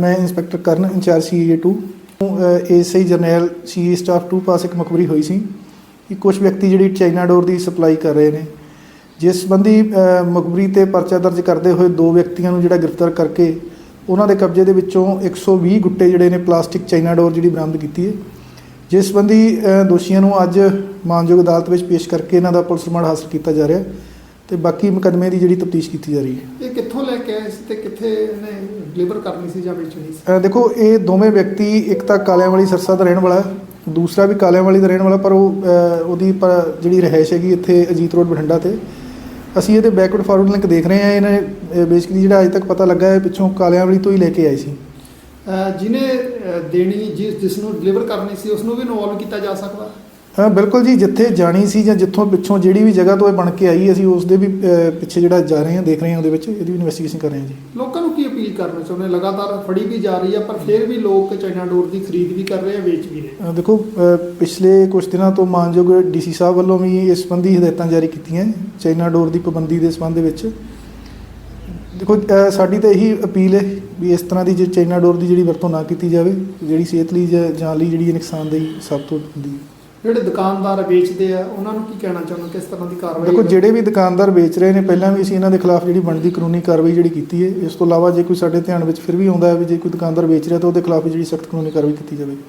ਮੈਂ inspector Karan incharge CA 2 ASI Jarnail CA staff 2 ਪਾਸ ਇੱਕ ਮੁਖਬਰੀ ਹੋਈ ਸੀ। ਕਿ ਕੁਝ ਵਿਅਕਤੀ ਜਿਹੜੀ ਚਾਈਨਾ ਡੋਰ ਦੀ ਸਪਲਾਈ ਕਰ ਰਹੇ ਨੇ। ਜਿਸ ਸੰਬੰਧੀ ਅ, ਮੁਖਬਰੀ ਤੇ ਪਰਚਾ ਦਰਜ ਕਰਦੇ ਹੋਏ ਦੋ ਵਿਅਕਤੀਆਂ ਨੂੰ ਜਿਹੜਾ ਗ੍ਰਿਫਤਾਰ ਕਰਕੇ ਉਹਨਾਂ ਦੇ ਕਬਜ਼ੇ ਦੇ ਵਿੱਚੋਂ 120 ਗੁੱਟੇ ਜਿਹੜੇ ਨੇ ਪਲਾਸਟਿਕ ਚਾਈਨਾ ਡੋਰ ਜਿਹੜੀ ਬਰਾਮਦ ਕੀਤੀ ਹੈ। ਜਿਸ ਸੰਬੰਧੀ ਦੋਸ਼ੀਆਂ ਨੂੰ ਅੱਜ ਮਾਨਯੋਗ ਅਦਾਲਤ ਵਿੱਚ ਪੇਸ਼ ਕਰਕੇ ਇਹਨਾਂ ਦਾ ਪੁਲਿਸ ਰਿਮਾਂਡ ਹਾਸਲ ਕੀਤਾ ਜਾ ਰਿਹਾ ਤੇ ਬਾਕੀ ਮੁਕੱਦਮੇ ਦੀ ਜਿਹੜੀ ਤਫਤੀਸ਼ ਕੀਤੀ ਜਾ ਰਹੀ ਹੈ। ਇਹ ਕਿੱਥੋਂ ਲੈ ਦੇਖੋ ਇਹ ਦੋਵੇਂ ਵਿਅਕਤੀ ਇੱਕ ਤਾਂ ਕਾਲਿਆਂ ਵਾਲੀ ਸਰਸਾ ਦਾ ਰਹਿਣ ਵਾਲਾ ਦੂਸਰਾ ਵੀ ਕਾਲਿਆਂ ਵਾਲੀ ਦਾ ਰਹਿਣ ਵਾਲਾ ਪਰ ਉਹ ਉਹਦੀ ਪਰ ਜਿਹੜੀ ਰਹਿائش ਹੈਗੀ ਇੱਥੇ ਅਜੀਤ ਰੋਡ ਬਠਿੰਡਾ ਤੇ। ਅਸੀਂ ਇਹਦੇ ਬੈਕਵਰਡ ਫਾਰਵਰਡ ਲਿੰਕ ਦੇਖ ਰਹੇ ਹਾਂ ਇਹਨੇ ਬੇਸਿਕਲੀ ਜਿਹੜਾ ਅੱਜ ਤੱਕ ਪਤਾ ਲੱਗਾ ਹੈ ਪਿੱਛੋਂ ਕਾਲਿਆਂ ਵਾਲੀ ਤੋਂ ਹੀ ਲੈ ਕੇ ਆਏ ਸੀ। ਜਿਹਨੇ ਦੇਣੀ ਜਿਸ ਜਿਸ ਨੂੰ ਡਿਲੀਵਰ ਕਰਨੀ ਸੀ ਉਸ ਨੂੰ ਵੀ ਇਨਵੋਲਵ ਕੀਤਾ ਜਾ ਸਕਦਾ? ਬਿਲਕੁਲ ਜੀ ਜਿੱਥੇ ਜਾਣੀ ਸੀ ਜਾਂ ਜਿੱਥੋਂ ਪਿੱਛੋਂ ਜਿਹੜੀ ਵੀ ਜਗ੍ਹਾ ਤੋਂ ਇਹ ਬਣ ਕੇ ਆਈ ਅਸੀਂ ਉਸ ਦੇ ਵੀ ਪਿੱਛੇ ਜਿਹੜਾ ਜਾ ਰਹੇ ਹਾਂ ਦੇਖ ਰਹੇ ਹਾਂ ਉਹਦੇ ਵਿੱਚ ਇਹਦੀ ਵੀ ਇਨਵੈਸਟੀਗੇਸ਼ਨ ਕਰ ਰਹੇ ਹਾਂ ਜੀ। ਲੋਕਾਂ ਨੂੰ ਕੀ ਅਪੀਲ ਕਰਨਾ ਚਾਹੁੰਦੇ ਲਗਾਤਾਰ ਫੜੀ ਵੀ ਜਾ ਰਹੀ ਆ ਪਰ ਫਿਰ ਵੀ ਲੋਕ ਚਾਈਨਾ ਡੋਰ ਦੀ ਖਰੀਦ ਵੀ ਕਰ ਰਹੇ ਆ ਵੇਚ ਵੀ ਰਹੇ ਦੇਖੋ ਪਿਛਲੇ ਕੁਝ ਦਿਨਾਂ ਤੋਂ ਮਾਨਯੋਗ ਡੀਸੀ ਸਾਹਿਬ ਵੱਲੋਂ ਵੀ ਇਸ ਸੰਬੰਧੀ ਹਦਾਇਤਾਂ ਜਾਰੀ ਕੀਤੀਆਂ ਚਾਈਨਾ ਡੋਰ ਦੀ ਪਾਬੰਦੀ ਦੇ ਸੰਬੰਧ ਵਿੱਚ। ਦੇਖੋ ਸਾਡੀ ਤਾਂ ਇਹੀ ਅਪੀਲ ਹੈ ਵੀ ਇਸ ਤਰ੍ਹਾਂ ਦੀ ਜੇ ਚਾਈਨਾ ਡੋਰ ਦੀ ਜਿਹੜੀ ਵਰਤੋਂ ਨਾ ਕੀਤੀ ਜਾਵੇ ਜਿਹੜੀ ਸਿਹਤ ਲਈ ਜਾਂ ਜਾਨ ਲਈ ਜਿਹੜੀ ਨੁਕਸਾਨਦੇਹੀ ਸਭ ਤੋਂ ਹੁੰਦੀ ਹੈ। ਜਿਹੜੇ ਦੁਕਾਨਦਾਰ ਵੇਚਦੇ ਆ ਉਹਨਾਂ ਨੂੰ ਕੀ ਕਹਿਣਾ ਚਾਹੁੰਦੇ ਕਿਸ ਤਰ੍ਹਾਂ ਦੀ ਕਾਰਵਾਈ ਦੇਖੋ? ਜਿਹੜੇ ਵੀ ਦੁਕਾਨਦਾਰ ਵੇਚ ਰਹੇ ਨੇ ਪਹਿਲਾਂ ਵੀ ਅਸੀਂ ਇਹਨਾਂ ਦੇ ਖਿਲਾਫ ਜਿਹੜੀ ਬਣਦੀ ਕਾਨੂੰਨੀ ਕਾਰਵਾਈ ਜਿਹੜੀ ਕੀਤੀ ਹੈ ਇਸ ਤੋਂ ਇਲਾਵਾ ਜੇ ਕੋਈ ਸਾਡੇ ਧਿਆਨ ਵਿੱਚ ਫਿਰ ਵੀ ਆਉਂਦਾ ਹੈ ਵੀ ਜੇ ਕੋਈ ਦੁਕਾਨਦਾਰ ਵੇਚ ਰਿਹਾ ਤਾਂ ਉਹਦੇ ਖਿਲਾਫ ਜਿਹੜੀ ਸਖਤ ਕਾਨੂੰਨੀ ਕਾਰਵਾਈ ਕੀਤੀ ਜਾਵੇਗੀ